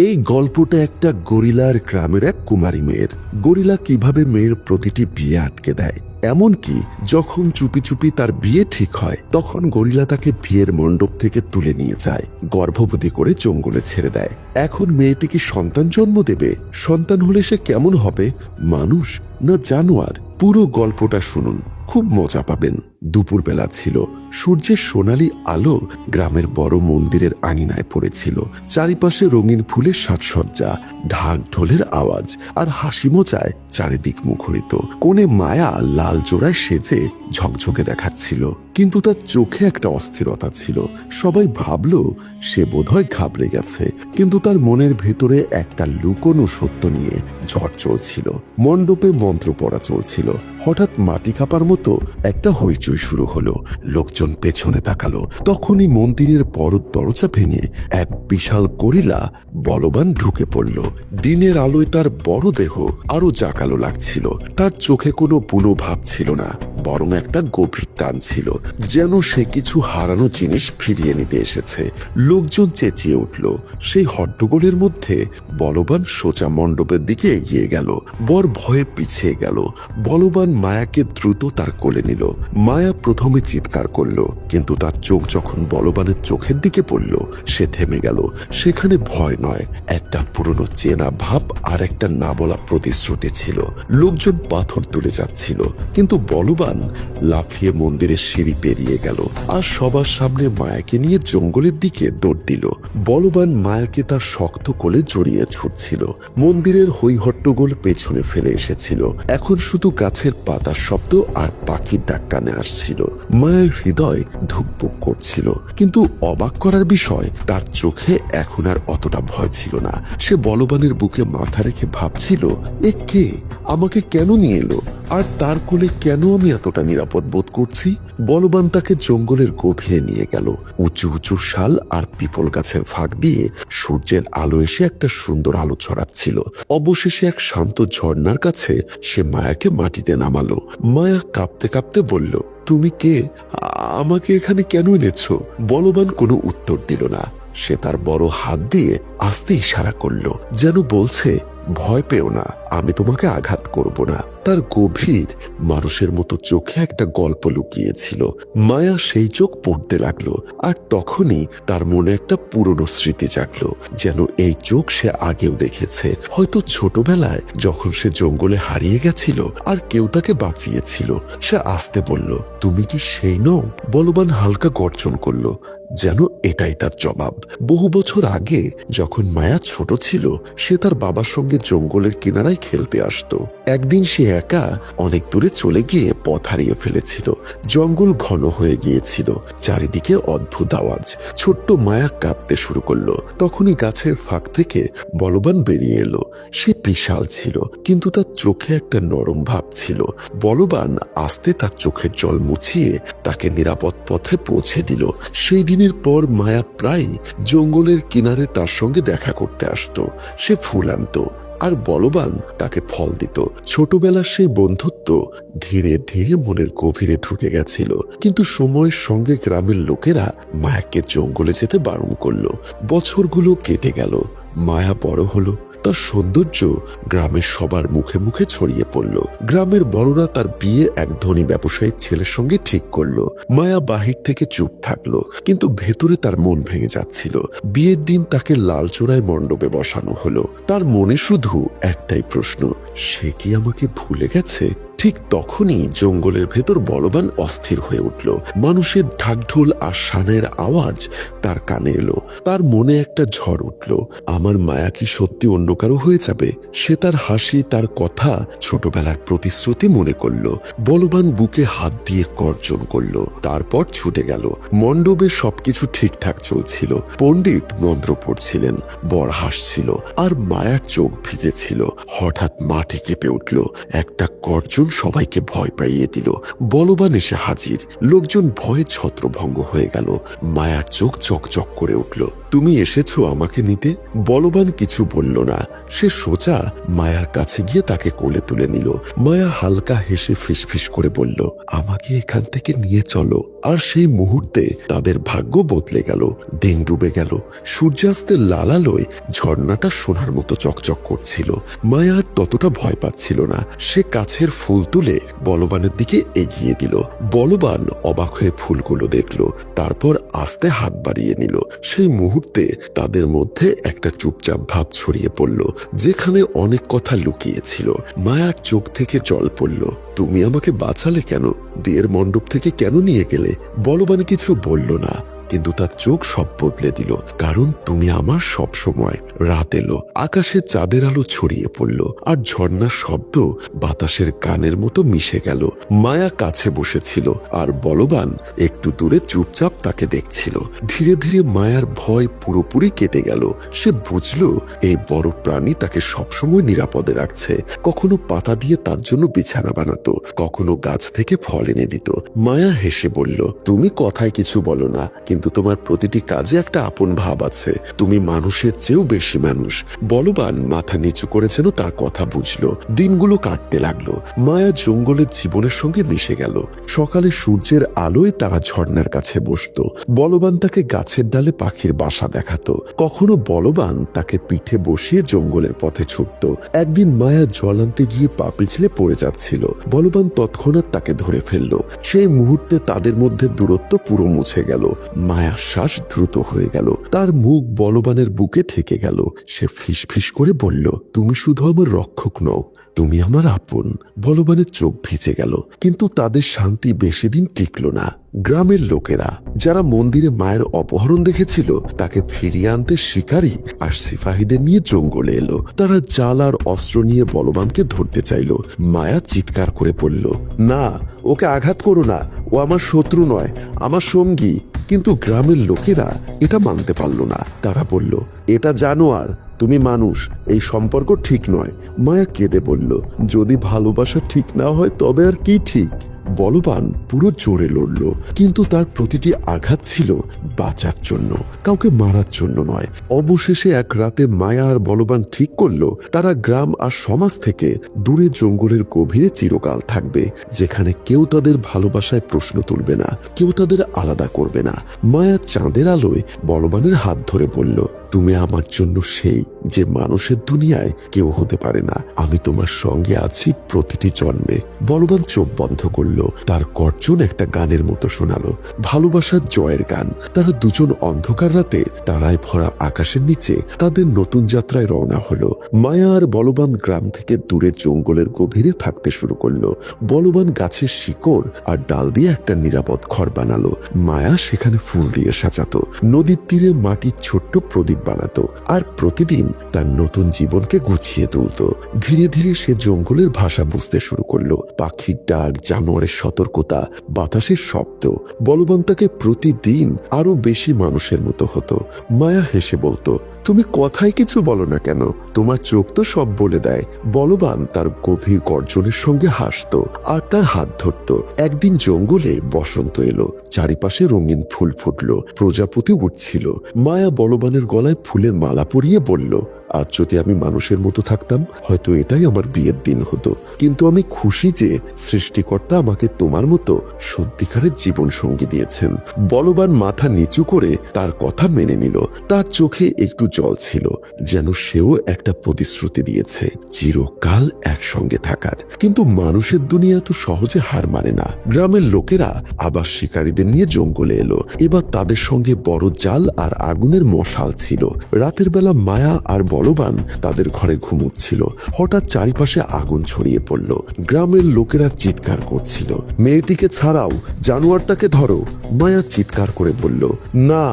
এই গল্পটা একটা গরিলার গ্রামের এক কুমারী মেয়ের। গরিলা কীভাবে মেয়ের প্রতিটি বিয়ে আটকে দেয়? এমনকি যখন চুপি চুপি তার বিয়ে ঠিক হয়, তখন গরিলা তাকে বিয়ের মণ্ডপ থেকে তুলে নিয়ে যায়, গর্ভবতী করে জঙ্গলে ছেড়ে দেয়। এখন মেয়েটি কি সন্তান জন্ম দেবে? সন্তান হলে সে কেমন হবে? মানুষ না জানোয়ার? পুরো গল্পটা শুনুন, খুব মজা পাবেন। দুপুরবেলা ছিল। সূর্যের সোনালি আলো গ্রামের বড় মন্দিরের আঙিনায় পড়েছিল। চারিপাশে রঙিন ফুলের সাজসজ্জা, ঢাক ঢোলের আওয়াজ আর হাসি মোচায় চারিদিক মুখরিত। কোণে মায়া লাল জোড়ায় সেজে ঝকঝকে দেখাচ্ছিল। কিন্তু তার চোখে একটা অস্থিরতা ছিল। সবাই ভাবল, সে বোধহয় ঘাবড়ে গেছে। কিন্তু তার মনের ভেতরে একটা লুকোনো সত্য নিয়ে ঝড় চলছিল। মণ্ডপে মন্ত্র পড়া চলছিল। হঠাৎ মাটি কাঁপার মতো একটা হইচই শুরু হলো। লোকজন পেছনে তাকালো। তখনই মন্দিরের বড় দরজা ভেঙে এক বিশাল করিলা বলবান ঢুকে পড়ল। দিনের আলোয় তার বড় দেহ আরও জাকালো লাগছিল। তার চোখে কোনো বুনো ভাব ছিল না। বরং একটা গভীর টান ছিল, যেন সে কিছু হারানো জিনিস ফিরিয়ে নিতে এসেছে। লোকজন চেঁচিয়ে উঠল। সেই হট্টগোলের মধ্যে বলবান সোজা মণ্ডপের দিকে এগিয়ে গেল। বর ভয়ে পিছিয়ে গেল। বলবান মায়াকে দ্রুত তার কোলে নিল। মায়া প্রথমে চিৎকার করল, কিন্তু তার চোখ যখন বলবানের চোখের দিকে পড়ল, সে থেমে গেল। সেখানে ভয় নয়, একটা পুরনো চেনা ভাব আর একটা না বলা প্রতিশ্রুতি ছিল। লোকজন পাথর তুলে যাচ্ছিল, কিন্তু বলবান লাফিয়ে মন্দিরের সিঁড়ি পেরিয়ে গেল আর সবার সামনে মায়াকে নিয়ে জঙ্গলের দিকে দৌড় দিল। বলবান মায়াকে তার শক্ত কোলে জড়িয়ে ছুটছিল। মন্দিরের হৈহট্টগোল পেছনে ফেলে এসেছিল। এখন শুধু গাছের পাতার শব্দ আর পাখির ডাক কানে আসছিল। মায়ের হৃদয় ধুকপুক করছিল। কিন্তু অবাক করার বিষয়, তার চোখে এখন আর অতটা ভয় ছিল না। সে বলবানের বুকে মাথা রেখে ভাবছিল, এ কে? আমাকে কেন নিয়ে এলো? আর তার কোলে কেন আমি এতটা নিরাপদ বোধ করছি, বলবান তাকে জঙ্গলের গভীরে নিয়ে গেল। উঁচু উঁচু শাল আর পিপল গাছের ফাঁক দিয়ে সূর্যের আলো এসে একটা সুন্দর আলো ছড়াচ্ছিল। অবশেষে এক শান্ত ঝর্ণার কাছে সে মায়াকে মাটিতে নামালো। মায়া কাঁপতে কাঁপতে বলল, তুমি কে? আমাকে এখানে কেন এনেছো? বলবান কোনো উত্তর দিল না। সে তার বড় হাত দিয়ে আস্তে ইশারা করল, যেন বলছে ভয় পেও না, আমি তোমাকে আঘাত করব না। তার গভীর মানুষের মতো চোখে একটা গল্প লুকিয়েছিল। মায়া সেই চোখ পড়তে লাগল, আর তখনই তার মনে একটা পুরনো স্মৃতি জাগলো, যেন এই চোখ সে আগেও দেখেছে। হয়তো ছোটবেলায় যখন সে জঙ্গলে হারিয়ে গেছিল, আর কেউ তাকে বাঁচিয়েছিল, সে আসতে বলল, তুমি কি সেই নও? বলবান হালকা গর্জন করল যেন এটাই তার জবাব। বহু বছর আগে যখন মায়া ছোট ছিল, সে তার বাবার সঙ্গে জঙ্গলের কিনারায় খেলতে আসতো। একদিন সে একা অনেক দূরে চলে গিয়ে পথ হারিয়ে ফেলেছিল। জঙ্গল ঘন হয়ে গিয়েছিল, চারিদিকে অদ্ভুত আওয়াজ। ছোট্ট মায়া কাঁপতে শুরু করল। তখনই গাছের ফাঁক থেকে বলবান বেরিয়ে এলো। সে বিশাল ছিল, কিন্তু তার চোখে একটা নরম ভাব ছিল। বলবান আস্তে তার চোখের জল মুছিয়ে তাকে নিরাপদ পথে পৌঁছে দিল। সেই দিনের পর মায়া প্রায় জঙ্গলের কিনারে তার সঙ্গে দেখা করতে আসত। সে ফুল আনত আর বলবান তাকে ফল দিত। ছোটবেলার সেই বন্ধুত্ব ধীরে ধীরে মনের গভীরে ঢুকে গেছিল। কিন্তু সময়ের সঙ্গে গ্রামের লোকেরা মায়াকে জঙ্গলে যেতে বারণ করল। বছরগুলো কেটে গেল। মায়া বড় হলো। তার সৌন্দর্য গ্রামের সবার মুখে মুখে ছড়িয়ে পড়ল। গ্রামের বড়রা তার বিয়ে এক ধনী ব্যবসায়ীর ছেলের সঙ্গে ঠিক করল। মায়া বাহির থেকে চুপ থাকল, কিন্তু ভেতরে তার মন ভেঙে যাচ্ছিল। বিয়ের দিন তাকে লাল চূড়ায় মণ্ডপে বসানো হলো। তার মনে শুধু একটাই প্রশ্ন, সে কি আমাকে ভুলে গেছে? ঠিক তখনই জঙ্গলের ভেতর বলবান অস্থির হয়ে উঠল। মানুষের ঢাকঢোল আর শানের আওয়াজ তার কানে এলো। তার মনে একটা ঝড় উঠল। আমার মায়া কি সত্যি অন্য কারও হয়ে যাবে? সে তার হাসি, তার কথা ছোটবেলার প্রতিশ্রুতি মনে করল। বলবান বুকে হাত দিয়ে গর্জন করল। তারপর ছুটে গেল। মণ্ডপে সবকিছু ঠিকঠাক চলছিল। পণ্ডিত মন্ত্র পড়ছিলেন। বর হাসছিল। আর মায়ার চোখ ভিজেছিল। হঠাৎ মাটি কেঁপে উঠল। একটা গর্জন সবাইকে ভয় পাইয়ে দিল। বলবান এসে হাজির। লোকজন ভয়ে ছত্রভঙ্গ হয়ে গেল। মায়ার চোখ চকচক করে উঠল। তুমি এসেছ আমাকে নিতে? বলবান কিছু বলল না। সে সোজা মায়ার কাছে গিয়ে তাকে কোলে তুলে নিল। মায়া হালকা হেসে ফিসফিস করে বলল, আমাকে এখান থেকে নিয়ে চলো। আর সেই মুহূর্তে তাদের ভাগ্য বদলে গেল, দিন ডুবে গেল। সূর্যাস্তের লালালয় ঝর্ণাটা সোনার মতো চকচক করছিল। মায়া আর ততটা ভয় পাচ্ছিল না। সে কাছের ফুল তুলে বলবানের দিকে এগিয়ে দিল। বলবান অবাক হয়ে ফুলগুলো দেখল, তারপর আস্তে হাত বাড়িয়ে নিল। সেই মুহূর্তে তাদের মধ্যে একটা চুপচাপ ভাব ছড়িয়ে পড়ল, যেখানে অনেক কথা লুকিয়েছিল। মায়ার চোখ থেকে জল পড়ল। তুমি আমাকে বাঁচালে কেন? বিয়ের মণ্ডপ থেকে কেন নিয়ে গেলে? বলবান কিছু বলল না। কিন্তু তার চোখ সব বদলে দিল, কারণ তুমি আমার সব সময় রাত এলো, আকাশে চাঁদের আলো ছড়িয়ে পড়ল, আর ঝর্ণার শব্দ বাতাসের গানের মতো মিশে গেল। মায়া কাছে বসেছিল, আর বলবান একটু দূরে চুপচাপ তাকে দেখছিল। ধীরে ধীরে মায়ার ভয় পুরোপুরি কেটে গেল। সে বুঝল, এই বড় প্রাণী তাকে সবসময় নিরাপদে রাখছে। কখনো পাতা দিয়ে তার জন্য বিছানা বানাতো, কখনো গাছ থেকে ফল এনে দিত। মায়া হেসে বলল, তুমি কথায় কিছু বলো না, কিন্তু তোমার প্রতিটি কাজে একটা আপন ভাব আছে। তুমি মানুষের চেয়েও বেশি মানুষ। বলবান মাথা নিচু করে যেন তার কথা বুঝলো। দিনগুলো কাটতে লাগল। মায়া জঙ্গলের জীবনের সঙ্গে মিশে গেল। সকালে সূর্যের আলোয় তারা ঝর্ণার কাছে বসতো। বলবান তাকে গাছের ডালে পাখির বাসা দেখাতো। কখনো বলবান তাকে পিঠে বসিয়ে জঙ্গলের পথে ছুটতো। একদিন মায়া জল আনতে গিয়ে পা পিছলে পড়ে যাচ্ছিল। বলবান তৎক্ষণাৎ তাকে ধরে ফেলল। সেই মুহূর্তে তাদের মধ্যে দূরত্ব পুরো মুছে গেল। মায়ার শ্বাস দ্রুত হয়ে গেল। তার মুখ বলবানের বুকে থেকে গেল। সে ফিস করে বলল, তুমি শুধু আমার রক্ষক নও, তুমি আমার আপন। বলবানের চোখ ভিজে গেল। কিন্তু তাদের শান্তি বেশি দিন টিকল না। গ্রামের লোকেরা, যারা মন্দিরে মায়ের অপহরণ দেখেছিল, তাকে ফিরিয়ে আনতে শিকারী আর সিপাহীদের নিয়ে জঙ্গলে এলো। তারা জাল আর অস্ত্র নিয়ে বলবানকে ধরতে চাইল। মায়া চিৎকার করে পড়ল না, ওকে আঘাত করো না। ও আমার শত্রু নয়, আমার সঙ্গী। কিন্তু গ্রামের লোকেরা এটা মানতে পারল না। তারা বলল, এটা জানোয়ার, তুমি মানুষ, এই সম্পর্ক ঠিক নয়। মায়া কেঁদে বলল, যদি ভালোবাসা ঠিক না হয়, তবে আর কি ঠিক? বলবান পুরো জোরে লড়ল, কিন্তু তার প্রতিটি আঘাত ছিল বাঁচার জন্য, কাউকে মারার জন্য নয়। অবশেষে এক রাতে মায়া আর বলবান ঠিক করল, তারা গ্রাম আর সমাজ থেকে দূরে জঙ্গলের গভীরে চিরকাল থাকবে, যেখানে কেউ তাদের ভালোবাসায় প্রশ্ন তুলবে না, কেউ তাদের আলাদা করবে না। মায়া চাঁদের আলোয় বলবানের হাত ধরে বলল তুমি আমার জন্য সেই যে মানুষের দুনিয়ায় কেউ হতে পারে না। আমি তোমার সঙ্গে আছি প্রতিটি জন্মে। বলবান চোখ বন্ধ করল। তার গর্জন একটা গানের মতো শোনালো। ভালোবাসার জয়ের গান। তারা দুজন অন্ধকার রাতে তারায় ভরা আকাশের নিচে তাদের নতুন যাত্রায় রওনা হলো। মায়া আর বলবান গ্রাম থেকে দূরে জঙ্গলের গভীরে থাকতে শুরু করল। বলবান গাছের শিকড় আর ডাল দিয়ে একটা নিরাপদ ঘর বানালো। মায়া সেখানে ফুল দিয়ে সাজাতো। নদীর তীরে মাটির ছোট্ট প্রদীপ বানাতো আর প্রতিদিন তার নতুন জীবনকে গুছিয়ে তুলতো। ধীরে ধীরে সে জঙ্গলের ভাষা বুঝতে শুরু করল। পাখির ডাক, জানোয়ারের সতর্কতা, বাতাসের শব্দ বলবান তাকে প্রতিদিন আরও বেশি মানুষের মতো হতো। মায়া হেসে বলতো, তুমি কথায় কিছু বলো না কেন? তোমার চোখ তো সব বলে দেয়। বলবান তার গভীর গর্জনের সঙ্গে হাসতো আর তার হাত ধরতো। একদিন জঙ্গলে বসন্ত এলো, চারিপাশে রঙিন ফুল ফুটলো, প্রজাপতি উঠছিল। মায়া বলবানের গলায় ফুলের মালা পরিয়ে বলল আজ যদি আমি মানুষের মতো থাকতাম, হয়তো এটাই আমার বিয়ের দিন হতো। কিন্তু আমি খুশি যে সৃষ্টিকর্তা আমাকে তোমার মতো সত্যিকারের জীবন সঙ্গী দিয়েছেন। বলবান মাথা নিচু করে তার কথা মেনে নিল। তার চোখে একটু জল ছিল, যেন সেও একটা প্রতিশ্রুতি দিয়েছে, চিরকাল একসঙ্গে থাকার। কিন্তু মানুষের দুনিয়া তো সহজে হার মানে না। গ্রামের লোকেরা আবার শিকারীদের নিয়ে জঙ্গলে এলো। এবার তাদের সঙ্গে বড় জাল আর আগুনের মশাল ছিল। রাতের বেলা মায়া আর বলবান তাদের ঘরে ঘুমুচ্ছিল। হঠাৎ চারিপাশে আগুন ছড়িয়ে পড়ল। গ্রামের লোকেরা চিৎকার করছিল। মেয়েটিকে ছাড়াও জানোয়ারটাকে ধরো। মায়া চিৎকার করে বলল, না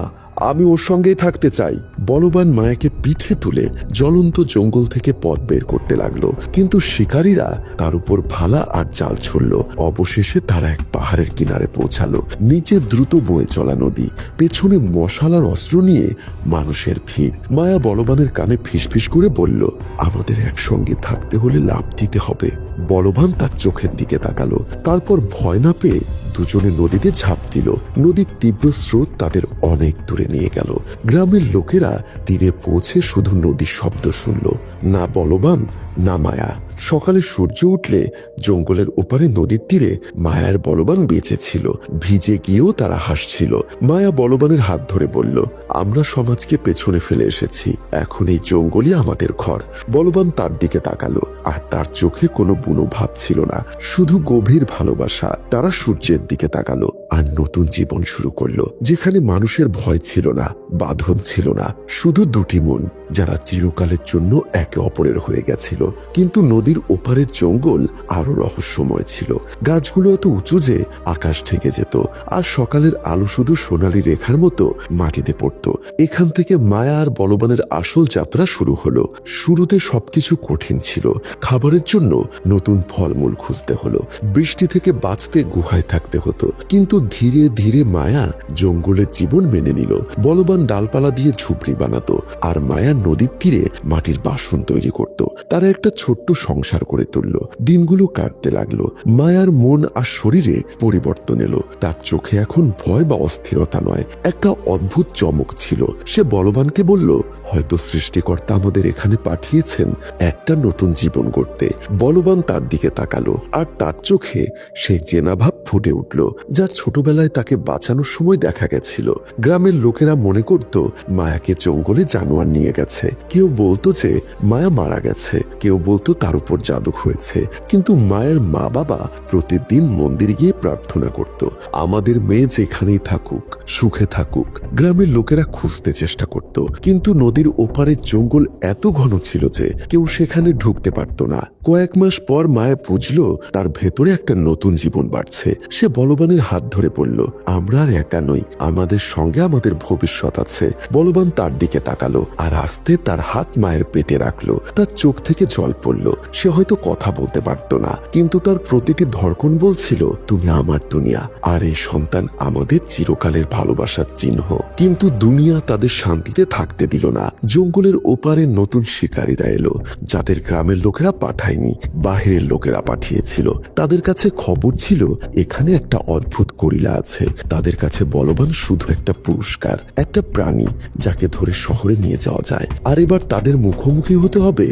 আমি ওর সঙ্গেই থাকতে চাই। বলবান মায়াকে পিঠে তুলে জ্বলন্ত জঙ্গল থেকে পথ বের করতে লাগল। কিন্তু শিকারীরা তার উপর ভালা আর জাল ছুড়ল। অবশেষে তারা এক পাহাড়ের কিনারে পৌঁছালো। নিচে দ্রুত বয়ে চলা নদী। পেছনে মশালার অস্ত্র নিয়ে মানুষের ভিড়। মায়া বলবানের কানে ফিসফিস করে বলল, আমাদের একসঙ্গে থাকতে হলে লাভ দিতে হবে। বলবান তার চোখের দিকে তাকালো। তারপর ভয় না পেয়ে দুজনে নদীতে ঝাঁপ দিল। নদীর তীব্র স্রোত তাদের অনেক দূরে নিয়ে গেল। গ্রামের লোকেরা তীরে পৌঁছে শুধু নদীর শব্দ শুনল। না বলবান না মায়া, সকালে সূর্য উঠলে জঙ্গলের ওপারে নদীর তীরে মায়ার বলবান বেঁচে ছিল, ভিজে গিয়েও তারা হাসছিল। মায়া বলবানের হাত ধরে বলল, আমরা সমাজকে পেছনে ফেলে এসেছি, এখন এই জঙ্গলই আমাদের ঘর। বলবান তার দিকে তাকালো, আর তার চোখে কোনো বুনো ভাব ছিল না, শুধু গভীর ভালোবাসা। তারা সূর্যের দিকে তাকালো, আর নতুন জীবন শুরু করল, যেখানে মানুষের ভয় ছিল না, বাঁধন ছিল না, শুধু দুটি মন, যারা চিরকালের জন্য একে অপরের হয়ে গেছিল। কিন্তু নদীর ওপারের জঙ্গল আরও রহস্যময় ছিল। গাছগুলো এত উঁচু যে আকাশ ঢেকে যেত, আর সকালের আলো শুধু সোনালি রেখার মতো মাটিতে পড়ত। এখান থেকে মায়া আর বলবানের আসল যাত্রা শুরু হলো। শুরুতে সবকিছু কঠিন ছিল। খাবারের জন্য নতুন ফলমূল খুঁজতে হলো। বৃষ্টি থেকে বাঁচতে গুহায় থাকতে হতো। কিন্তু ধীরে ধীরে মায়া জঙ্গলের জীবন মেনে নিল। বলবান ডালপালা দিয়ে ঝুপড়ি বানাতো, আর মায়া নদীর তীরে মাটির বাসন তৈরি করত। তারা একটা ছোট্ট সংসার করে তুলল। দিনগুলো কাটতে লাগল। মায়ার মন আর শরীরে পরিবর্তন এলো। তার চোখে এখন ভয় বা অস্থিরতা নয়, একটা অদ্ভুত চমক ছিল। সে বলবানকে বলল, হয়তো সৃষ্টিকর্তা আমাদের এখানে পাঠিয়েছেন একটা নতুন জীবন গড়তে। বলবান তার দিকে তাকালো আর তার চোখে সেই জেনাভাব ফুটে উঠল, যা ছোটবেলায় তাকে বাঁচানোর সময় দেখা গেছিল। গ্রামের লোকেরা মনে করত, মায়াকে জঙ্গলে জানোয়ার নিয়ে গেছে। কেউ বলতো যে, মায়া মারা গেছে। কেউ বলতো তার উপর জাদু হয়েছে। কিন্তু মায়ের মা বাবা প্রতিদিন মন্দির গিয়ে প্রার্থনা করত, আমাদের মেয়ে যেখানেই থাকুক, সুখে থাকুক, গ্রামের লোকেরা খুঁজতে চেষ্টা করত। কিন্তু নদীর ওপারের জঙ্গল এত ঘন ছিল যে কেউ সেখানে ঢুকতে পারত না। কয়েক মাস পর মায়া বুঝলো তার ভেতরে একটা নতুন জীবন বাড়ছে। সে বলবানের হাত ধরে বলল, আমরা আর একা নই, আমাদের সঙ্গে আমাদের ভবিষ্যৎ আছে। বলবান তার দিকে তাকালো আর আস্তে তার হাত মায়ের পেটে রাখল। তার চোখ থেকে জল পড়ল সে হয়তো কথা বলতে পারত না, কিন্তু তার প্রতিটি ধর্কন বলছিল, তুমি আমার দুনিয়া, আর এই সন্তান আমাদের চিরকালের ভালোবাসার চিহ্ন। কিন্তু দুনিয়া তাদের শান্তিতে থাকতে দিল না। জঙ্গলের ওপারে নতুন শিকারীরা এলো, যাদের গ্রামের লোকেরা পাঠায়নি, বাহিরের লোকেরা পাঠিয়েছিল। তাদের কাছে খবর ছিল, এখানে একটা অদ্ভুত করিলা আছে। তাদের কাছে বলবান শুধু একটা পুরস্কার, একটা প্রাণী, যাকে ধরে শহরে নিয়ে যাওয়া যায়। আর এবার তাদের মুখোমুখি হতে হবে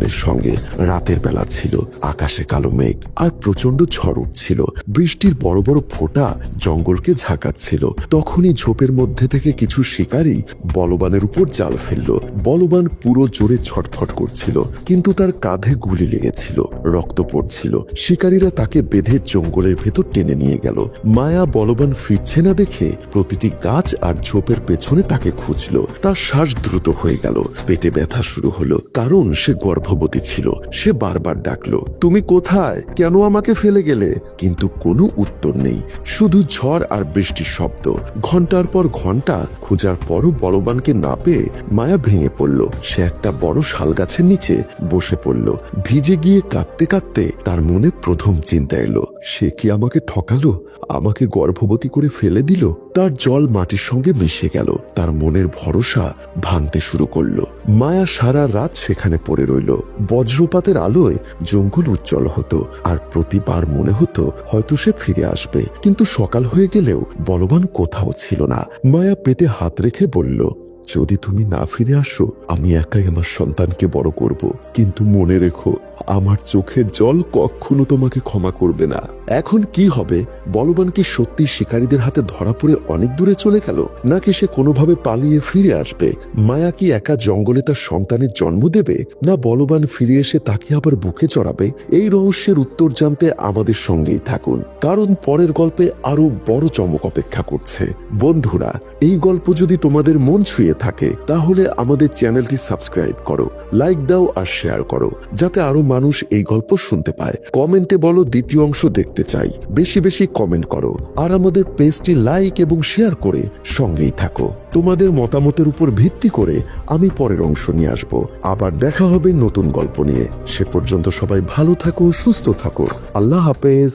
বলবানের সঙ্গে রাতের বেলা ছিল, আকাশে কালো মেঘ আর প্রচণ্ড ঝড় উঠছিল। বৃষ্টির বড় বড় ফোঁটা জঙ্গলকে ঝাঁকাচ্ছিল। তখনই ঝোপের মধ্যে থেকে কিছু শিকারী বলবানের উপর জাল ফেলল। বলবান পুরো জোরে ছটফট করছিল, কিন্তু তার কাঁধে গুলি লেগেছিল, রক্ত পড়ছিল। শিকারীরা তাকে বেঁধে জঙ্গলের ভেতর টেনে নিয়ে গেল। মায়া বলবান ফিরছে না দেখে প্রতিটি গাছ আর ঝোপের পেছনে তাকে খুঁজল। তার শ্বাস দ্রুত হয়ে গেল। পেটে ব্যথা শুরু হলো, কারণ সে গর্ভবতী ছিল। সে বারবার ডাকলো, তুমি কোথায়? কেন আমাকে ফেলে গেলে? কিন্তু কোনো উত্তর নেই। শুধু ঝড় আর বৃষ্টির শব্দ। ঘণ্টার পর ঘণ্টা খোঁজার পরও বলবানকে না পেয়ে মায়া ভেঙে পড়ল। সে একটা বড় শাল গাছের নিচে বসে পড়ল। ভিজে গিয়ে কাঁদতে কাঁদতে তার মনে প্রথম চিন্তা এলো, সে কি আমাকে ঠকালো? আমাকে গর্ভবতী করে ফেলে দিল? তার জল মাটির সঙ্গে মিশে গেল। তার মনের ভরসা ভাঙতে শুরু করল। মায়া সারা রাত সেখানে পড়ে রইল। বজ্রপাতের আলোয় জঙ্গল উজ্জ্বল হতো। আর প্রতিবার মনে হতো হয়তো সে ফিরে আসবে। কিন্তু সকাল হয়ে গেলেও বলবান কোথাও ছিল না। মায়া পেটে হাত রেখে বলল, যদি তুমি না ফিরে আসো, আমি একাই আমার সন্তানকে বড় করব। কিন্তু মনে রেখো আমার চোখের জল কখনো তোমাকে ক্ষমা করবে না। এখন কি হবে? বলবান কি সত্যি শিকারীদের হাতে ধরা পড়ে অনেক দূরে চলে গেল? নাকি সে কোনোভাবে পালিয়ে ফিরে আসবে? মায়া কি একা জঙ্গলে তার সন্তানের জন্ম দেবে? না বলবান ফিরে এসে তাকে আবার বুকে চড়াবে? এই রহস্যের উত্তর জানতে আমাদের সঙ্গেই থাকুন। কারণ পরের গল্পে আরও বড় চমক অপেক্ষা করছে। বন্ধুরা, এই গল্প যদি তোমাদের মন ছুঁয়ে থাকে, তাহলে আমাদের চ্যানেলটি সাবস্ক্রাইব করো, লাইক দাও আর শেয়ার করো, যাতে আরও মানুষ এই গল্প শুনতে পায়। কমেন্টে বলো দ্বিতীয় অংশ দেখতে চাই। বেশি বেশি কমেন্ট করো। আর আমাদের পেজটি লাইক এবং শেয়ার করে সঙ্গেই থাকো। তোমাদের মতামতের উপর ভিত্তি করে আমি পরের অংশ নিয়ে আসব। আবার দেখা হবে নতুন গল্প নিয়ে। সে পর্যন্ত সবাই ভালো থাকো, সুস্থ থাকো। আল্লাহ হাফেজ।